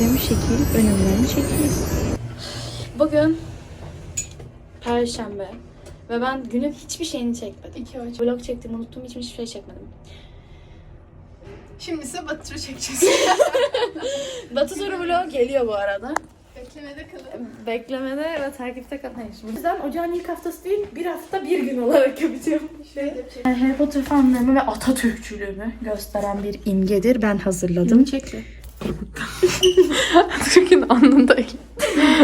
Fotoğraflarım şekil, önümlerim şekil. Bugün Perşembe ve ben günün hiçbir şeyini çekmedim. İki aç. Vlog çektiğimi unuttum, hiçbir şey çekmedim. Şimdi ise Batır'ı çekeceğiz. Batı soru vlog geliyor bu arada. Beklemede kalın. Beklemede ve takipte kalın. Hayır. Bu yüzden ocağın ilk haftası değil, bir hafta bir gün olarak yapacağım. Şöyle Yani Harry Potter fanlığımı ve Atatürkçülüğümü gösteren bir imgedir. Ben hazırladım. Çekle. Atatürk'ün alnında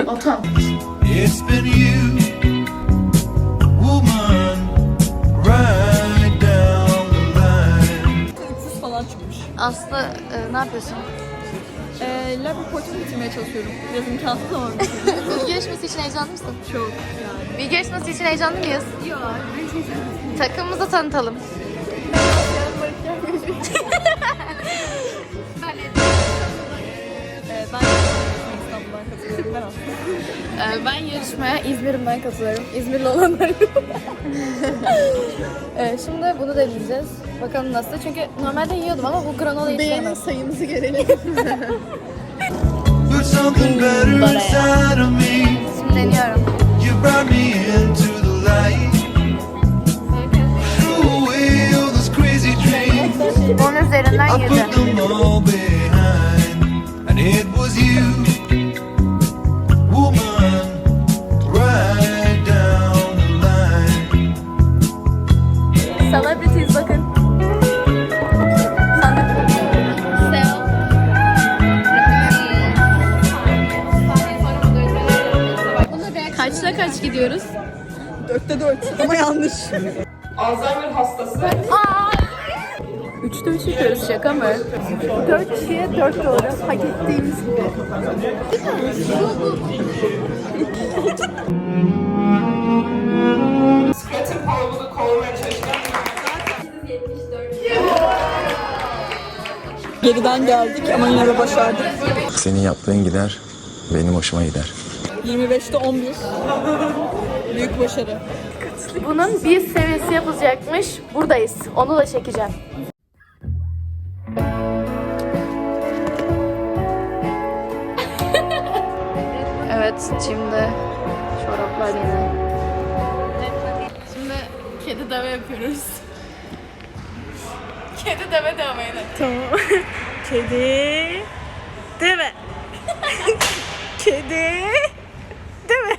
Atam. It's been you, woman, right down the line. falan çıkmış. Aslı e, ne yapıyorsun? Ee, lab reportumu bitirmeye çalışıyorum. Biraz imkansız ama Bilgi yarışması için heyecanlı mısın? çok yani. Bilgi yarışması için heyecanlı mıyız? Yok. Takımımızı tanıtalım. Ee, ben yarışmaya İzmir'imden katılıyorum. İzmirli olanlar. ee, şimdi bunu deneyeceğiz. Bakalım nasıl. Çünkü normalde yiyordum ama bu granola hiç Beğeni sevmem. sayımızı görelim. Put something better inside of me. Şimdi deniyorum. You brought me into the light. Threw away all those crazy dreams. Onun üzerinden I put them all behind, and it was you, yanlış. Üçte üç yapıyoruz şaka mı? Dört kişiye dört doğru. Hak ettiğimiz gibi. Geriden geldik ama yine de başardık. Senin yaptığın gider, benim hoşuma gider. 25'te 11. Büyük başarı. Bunun bir seviyesi yapılacakmış. Buradayız. Onu da çekeceğim. evet şimdi çoraplar yine. Şimdi kedi deve yapıyoruz. Kedi deve deve yine. Tamam. Kedi. Deve. Kedi. Deve.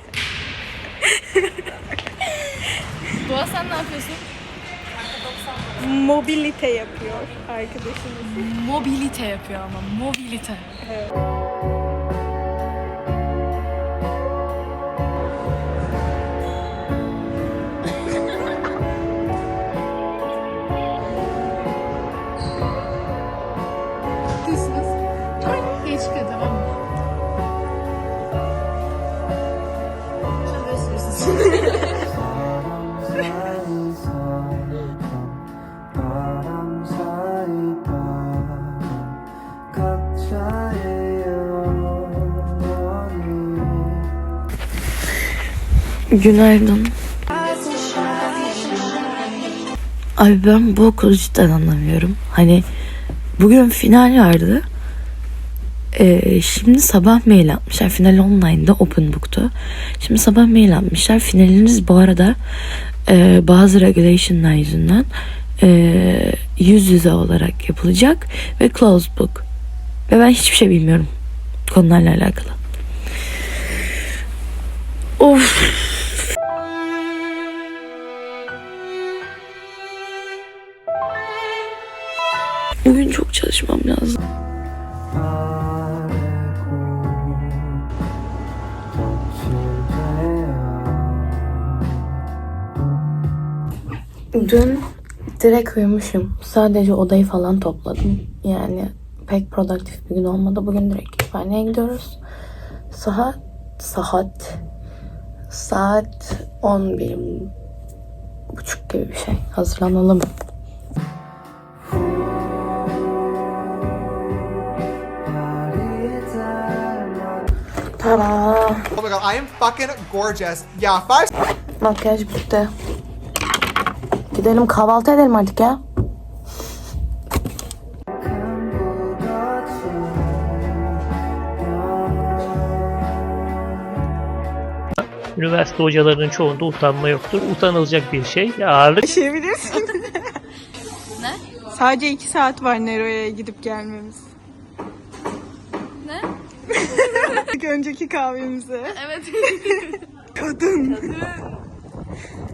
Doğa sen ne yapıyorsun? Mobilite yapıyor arkadaşımız. Mobilite yapıyor ama mobilite. Geç Günaydın. Abi ben bu okulu cidden anlamıyorum. Hani bugün final vardı. Ee, şimdi sabah mail atmışlar. Final online'da open book'tu. Şimdi sabah mail atmışlar. Finaliniz bu arada e, bazı regulation'lar yüzünden e, yüz yüze olarak yapılacak ve closed book. Ve ben hiçbir şey bilmiyorum konularla alakalı. Of. Çalışmam lazım. Dün direkt uyumuşum. Sadece odayı falan topladım. Yani pek produktif bir gün olmadı. Bugün direkt kütüphaneye gidiyoruz. Saat saat saat 11 buçuk gibi bir şey. Hazırlanalım. My god, I am fucking gorgeous. Yeah, five Makyaj bitti. Gidelim kahvaltı edelim artık ya. Üniversite hocalarının çoğunda utanma yoktur. Utanılacak bir şey. Ağırlık Yaşayabilirsin. ne? Sadece iki saat var Nero'ya gidip gelmemiz. Önceki kahvemize. Evet. Kadın.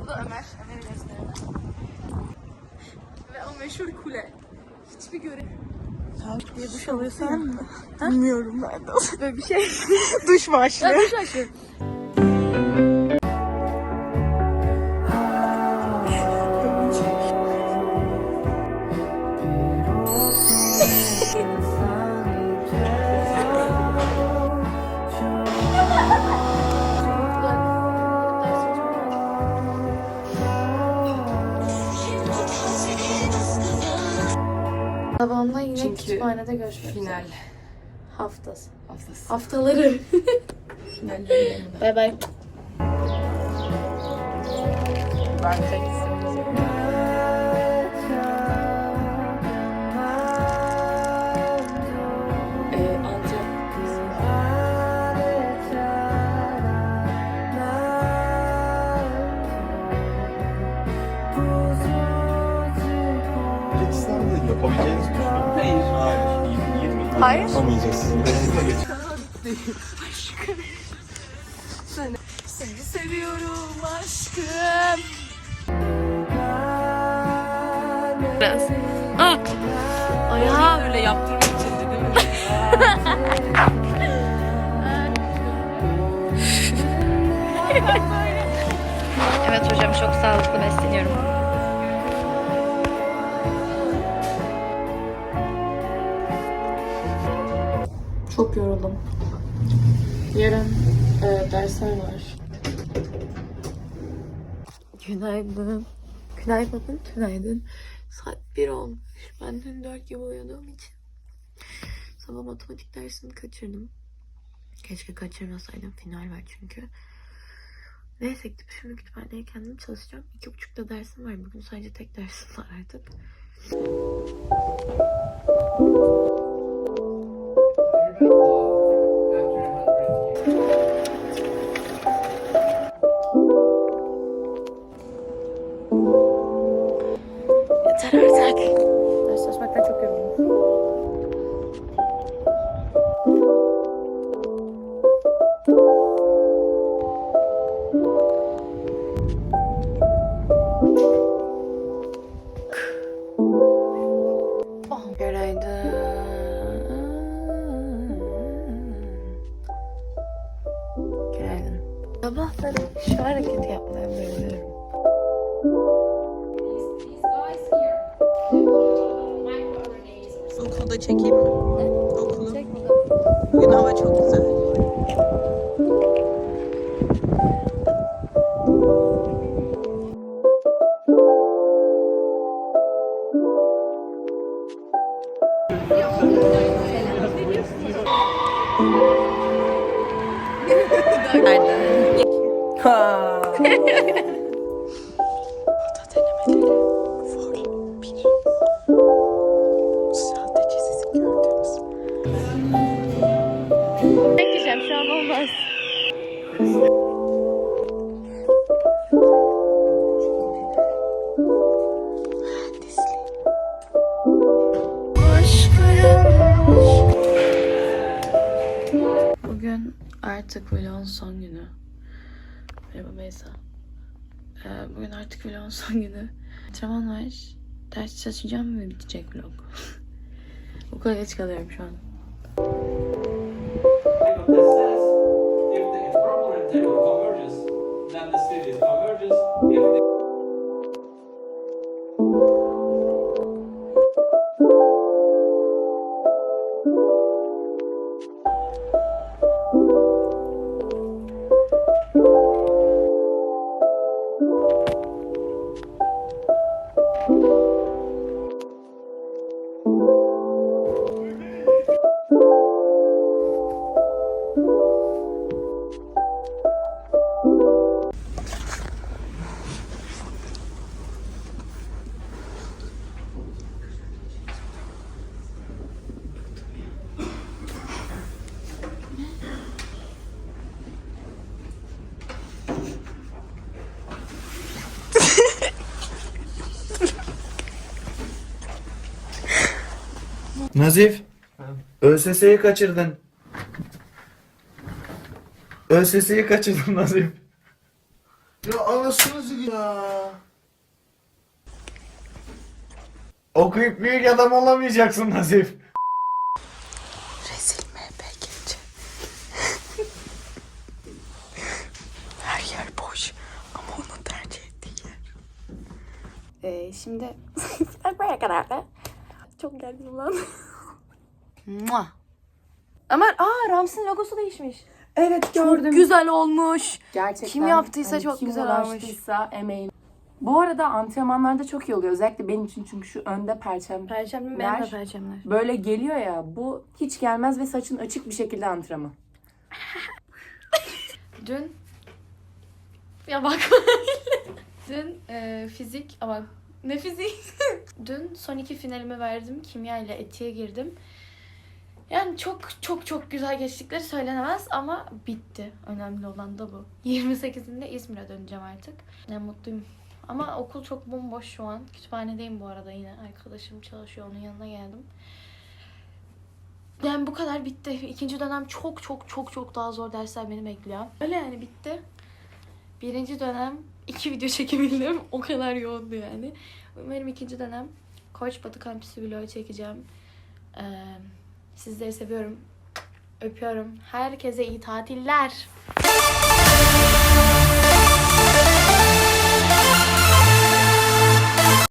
Bu da Ömer. Ömer'i gösterelim. Ve o meşhur kule. Hiçbir görev. diye duş alıyorsan? Bilmiyorum ben de. Böyle bir şey. duş başlığı. Duş açıyorum. Sabahında yine kütüphanede görüşmek Final. Haftası. Haftası. Haftaları. Bay bay. Yapabileceğinizi Hayır. 20, 20 Hayır. Yapamayacaksınız. Seni seviyorum aşkım. Biraz. Ah! Ayağım. Öyle yaptığım için değil mi? Evet hocam çok sağlıklı besleniyorum. Yoruldum. Yarın e, dersler var. Günaydın. Günaydın, günaydın. Saat 1 olmuş. Ben dün 4 gibi uyuduğum için. Sabah matematik dersini kaçırdım. Keşke kaçırmasaydım. Final var çünkü. Neyse gidip şimdi kütüphaneye kendim çalışacağım. İki buçukta dersim var. Bugün sadece tek dersim var artık. Yeter artık. Ders çalışmaktan çok yoruldum. Günaydın. Hareketi yapmaya bayılıyorum. Okulu da çekeyim mi? Okulu. Bugün hava çok güzel. Bekleyeceğim şu an olmaz. Bugün artık vlogun son günü. Merhaba Beyza. Ee, bugün artık vlogun son günü. Antrenman var. Ders çalışacağım ve bitecek vlog. Okula geç kalıyorum şu an. Nazif. ÖSS'yi kaçırdın. ÖSS'yi kaçırdın Nazif. Ya anasını ya. Okuyup büyük adam olamayacaksın Nazif. Rezil MHP gece. Her yer boş ama onun tercih ettiği yer. Ee, şimdi buraya kadar da çok geldim lan. Mua. Ama aa Rams'ın logosu değişmiş. Evet Çok güzel olmuş. Gerçekten. Kim yaptıysa hani çok kim güzel uğraştıysa emeğin. Bu arada antrenmanlarda çok iyi oluyor. Özellikle benim için çünkü şu önde perçem Ver. benim de perşembeler. böyle geliyor ya. Bu hiç gelmez ve saçın açık bir şekilde antrenman. Dün ya bak dün e, fizik ama ne fizik? Dün son iki finalimi verdim. Kimya ile etiğe girdim. Yani çok çok çok güzel geçtikleri söylenemez ama bitti. Önemli olan da bu. 28'inde İzmir'e döneceğim artık. Ne mutluyum. Ama okul çok bomboş şu an. Kütüphanedeyim bu arada yine. Arkadaşım çalışıyor. Onun yanına geldim. Yani bu kadar bitti. İkinci dönem çok çok çok çok daha zor dersler beni bekliyor. Öyle yani bitti. Birinci dönem iki video çekebildim. O kadar yoğundu yani. Umarım ikinci dönem Koç Batı Kampüsü vlogu çekeceğim. Ee, sizleri seviyorum. Öpüyorum. Herkese iyi tatiller.